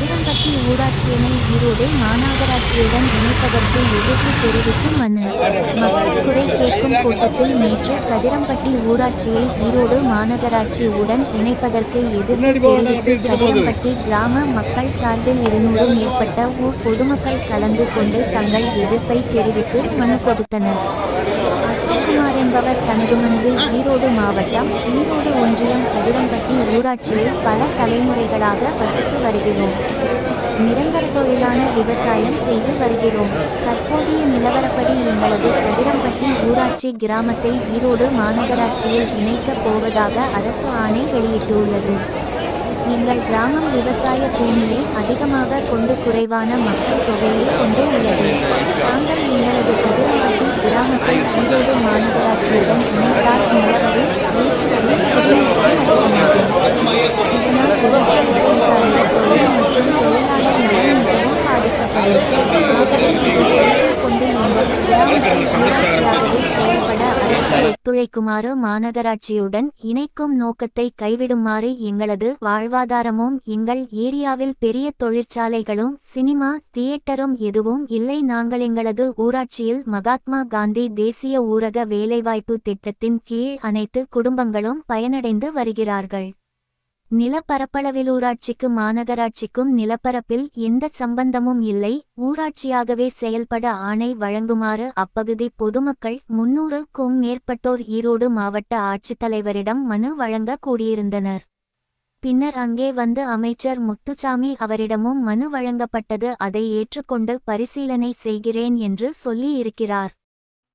கதிரம்பட்டி ஊராட்சியினை ஈரோடு மாநகராட்சியுடன் இணைப்பதற்கு எதிர்ப்பு தெரிவித்து மனு. மக்கள் குறை கேட்கும் கூட்டத்தில் நேற்று கதிரம்பட்டி ஊராட்சியை ஈரோடு மாநகராட்சியுடன் இணைப்பதற்கு எதிர்ப்பு தெரிவித்து கதிரம்பட்டி கிராம மக்கள் சார்பில் இருநூறு மேற்பட்ட ஊர் பொதுமக்கள் கலந்து கொண்டு தங்கள் எதிர்ப்பை தெரிவித்து மனு கொடுத்தனர். அசோக்குமார் என்பவர் தனது மனுவில் ஈரோடு மாவட்டம் ஈரோடு ஒன்றியம் கதிரம்பட்டி ஊராட்சியில் பல தலைமுறைகளாக வசித்து வருகிறோம். நிரந்தர தொழிலான விவசாயம் செய்து வருகிறோம். தற்போதைய நிலவரப்படி எங்களது கதிரம்பட்டி ஊராட்சி கிராமத்தை ஈரோடு மாநகராட்சியில் இணைக்கப் போவதாக அரசு ஆணை வெளியிட்டுள்ளது. எங்கள் கிராமம் விவசாய பூமியை அதிகமாக கொண்டு குறைவான மக்கள் தொகையை கொண்டு உள்ளது தாங்கள் எங்களது கதிரம்பட்டி கிராமத்தை ஈரோடு மாநகராட்சியுடன் இணைத்தால் நிலவரி வீட்டுவரி குடிநீர் அதிகமாகும் இதனால் விவசாயத்தை சார்ந்த தொழில் மற்றும் தொழிலாளர் நலன் மிகவும் பாதிக்கப்படும் ஆகவே இதை கருத்தில் கொண்டு நீங்கள் கிராமத்தை ஊராட்சியாகவே ஒத்துழைக்குமாறு மாநகராட்சியுடன் இணைக்கும் நோக்கத்தை கைவிடுமாறு எங்களது வாழ்வாதாரமும் எங்கள் ஏரியாவில் பெரிய தொழிற்சாலைகளும் சினிமா தியேட்டரும் எதுவும் இல்லை. நாங்கள் எங்களது ஊராட்சியில் மகாத்மா காந்தி தேசிய ஊரக வேலைவாய்ப்பு திட்டத்தின் கீழ் அனைத்து குடும்பங்களும் பயனடைந்து வருகிறார்கள். நிலப்பரப்பளவில் ஊராட்சிக்கு மாநகராட்சிக்கும் நிலப்பரப்பில் எந்த சம்பந்தமும் இல்லை. ஊராட்சியாகவே செயல்பட ஆணை வழங்குமாறு அப்பகுதி பொதுமக்கள் முன்னூறுக்கும் மேற்பட்டோர் ஈரோடு மாவட்ட ஆட்சித்தலைவரிடம் மனு வழங்க கூடியிருந்தனர். பின்னர் அங்கே வந்து அமைச்சர் முத்துசாமி அவரிடமும் மனு வழங்கப்பட்டது. அதை ஏற்றுக்கொண்டு பரிசீலனை செய்கிறேன் என்று சொல்லியிருக்கிறார்.